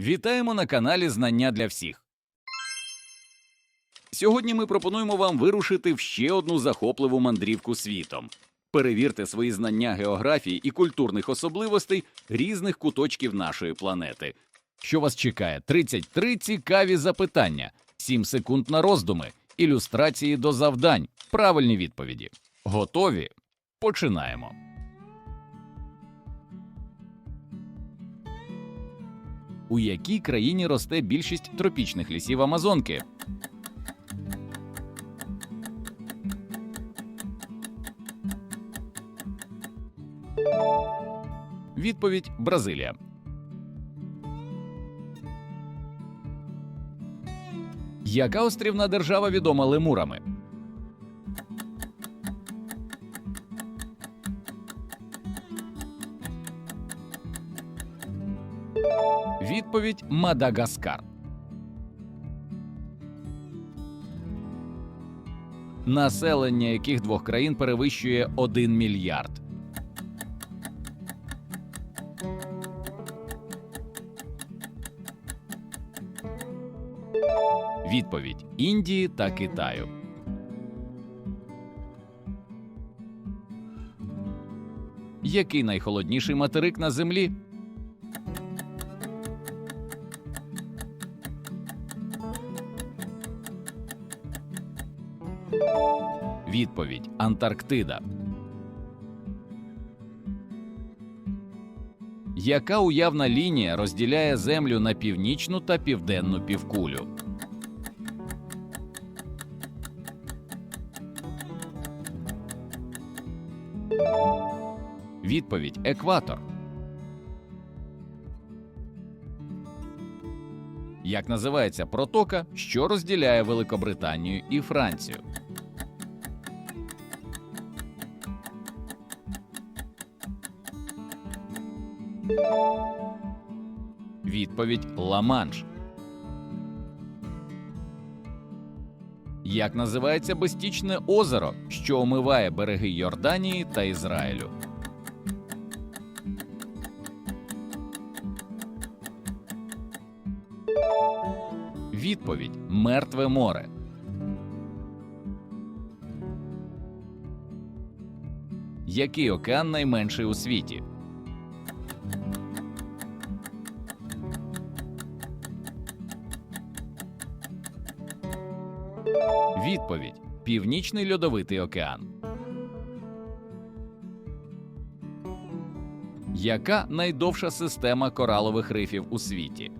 Вітаємо на каналі Знання для всіх. Сьогодні ми пропонуємо вам вирушити в ще одну захопливу мандрівку світом. Перевірте свої знання географії і культурних особливостей різних куточків нашої планети. Що вас чекає? 33 цікаві запитання, 7 секунд на роздуми, ілюстрації до завдань, правильні відповіді. Готові? Починаємо. У якій країні росте більшість тропічних лісів Амазонки? Відповідь Бразилія. Яка острівна держава відома лемурами? Відповідь Мадагаскар. Населення яких двох країн перевищує 1 мільярд. Відповідь Індії та Китаю. Який найхолодніший материк на землі? Відповідь Антарктида. Яка уявна лінія розділяє Землю на північну та південну півкулю? Відповідь Екватор. Як називається протока, що розділяє Великобританію і Францію? Відповідь Ла-Манш. Як називається безтічне озеро, що омиває береги Йорданії та Ізраїлю? Відповідь Мертве море. Який океан найменший у світі? Відповідь Північний льодовитий океан. Яка найдовша система коралових рифів у світі?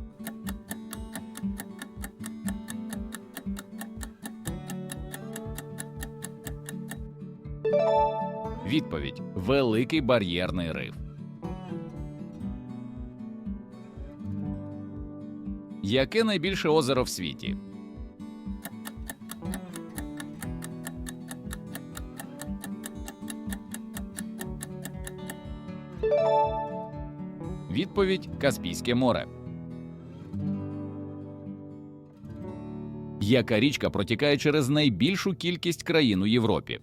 Відповідь Великий бар'єрний риф. Яке найбільше озеро в світі? Відповідь Каспійське море. Яка річка протікає через найбільшу кількість країн у Європі?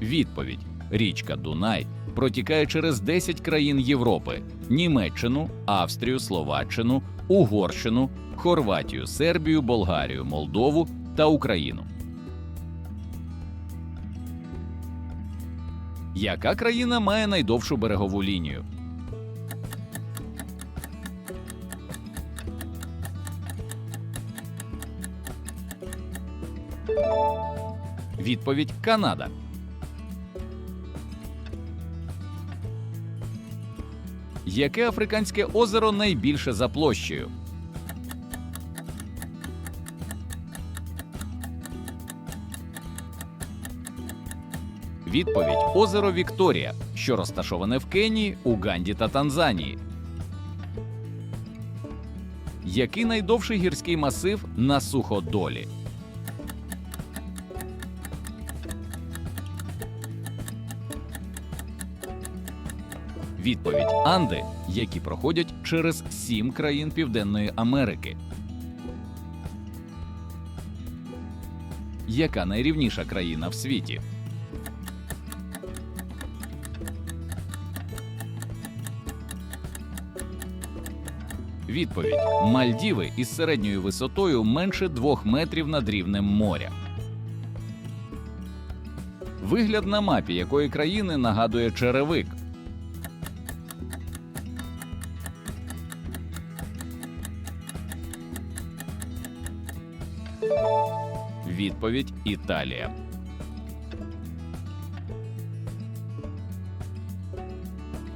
Відповідь річка Дунай протікає через 10 країн Європи: Німеччину, Австрію, Словаччину, Угорщину, Хорватію, Сербію, Болгарію, Молдову та Україну. Яка країна має найдовшу берегову лінію? Відповідь Канада. Яке африканське озеро найбільше за площею? Відповідь озеро Вікторія, що розташоване в Кенії, Уганді та Танзанії. Який найдовший гірський масив на суходолі? Відповідь Анди, які проходять через сім країн Південної Америки. Яка найрівніша країна в світі? Відповідь: Мальдіви із середньою висотою менше 2 метрів над рівнем моря. Вигляд на мапі якої країни нагадує черевик. Відповідь Італія.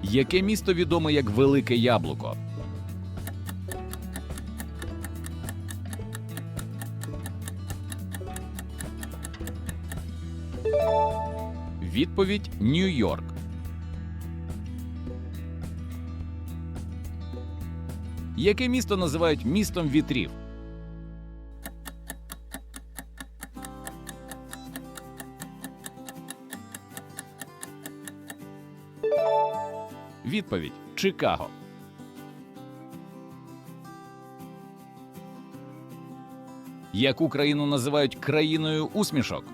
Яке місто відоме як Велике Яблуко? Відповідь Нью-Йорк. Яке місто називають містом вітрів? Відповідь Чикаго. Яку країну називають країною усмішок?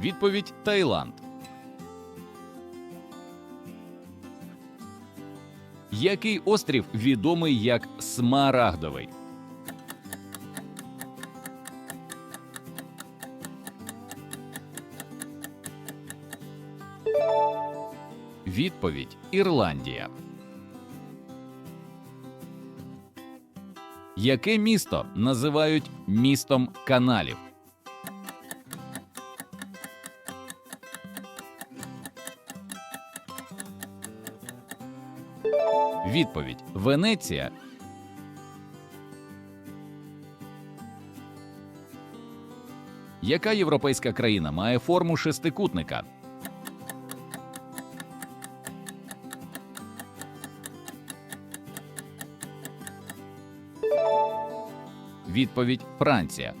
Відповідь Таїланд. Який острів відомий як Смарагдовий? Відповідь Ірландія. Яке місто називають містом каналів? Відповідь Венеція. Яка європейська країна має форму шестикутника? Відповідь Франція.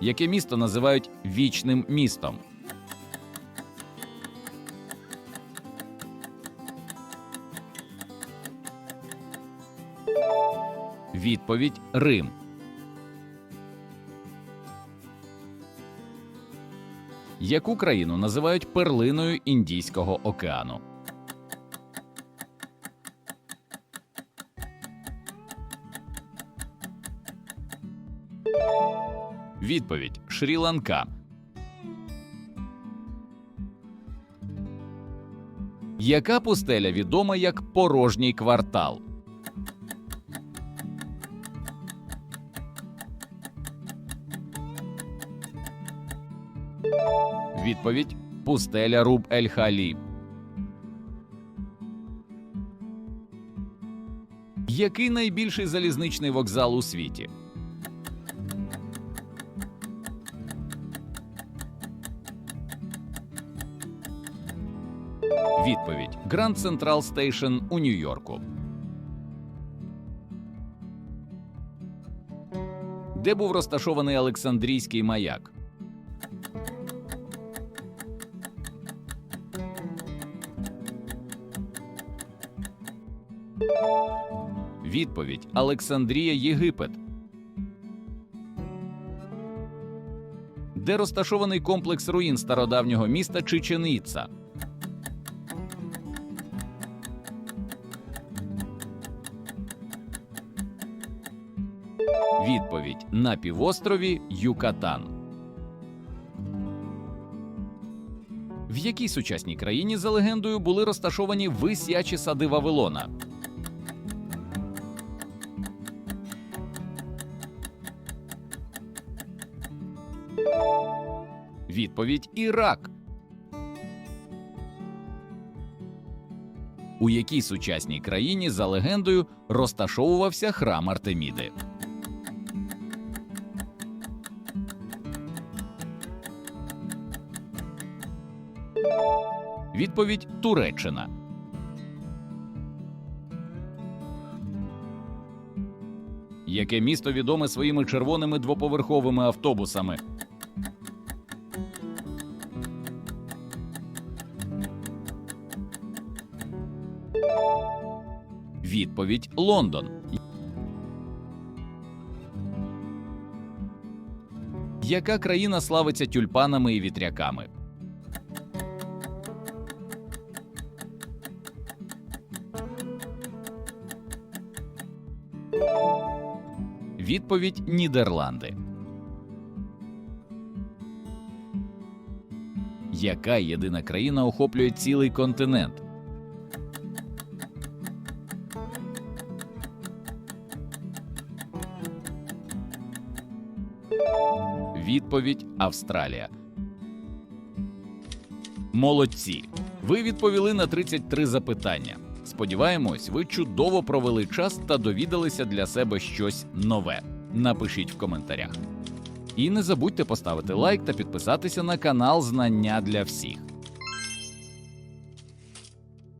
Яке місто називають вічним містом? Відповідь Рим. Яку країну називають перлиною Індійського океану? Відповідь Шрі-Ланка. Яка пустеля відома як порожній квартал? Відповідь Пустеля Руб Ель Халі. Який найбільший залізничний вокзал у світі? Відповідь Grand Central Station у Нью-Йорку. Де був розташований Олександрійський маяк? Відповідь Олександрія Єгипет. Де розташований комплекс руїн стародавнього міста Чиченіца? Відповідь на півострові Юкатан. В якій сучасній країні за легендою були розташовані висячі сади Вавилона? Відповідь Ірак. У якій сучасній країні за легендою розташовувався храм Артеміди? Відповідь Туреччина. Яке місто відоме своїми червоними двоповерховими автобусами? Відповідь Лондон. Яка країна славиться тюльпанами і вітряками? Відповідь Нідерланди. Яка єдина країна охоплює цілий континент? Відповідь Австралія. Молодці. Ви відповіли на 33 запитання. Сподіваємось, ви чудово провели час та довідалися для себе щось нове. Напишіть в коментарях. І не забудьте поставити лайк та підписатися на канал Знання для всіх.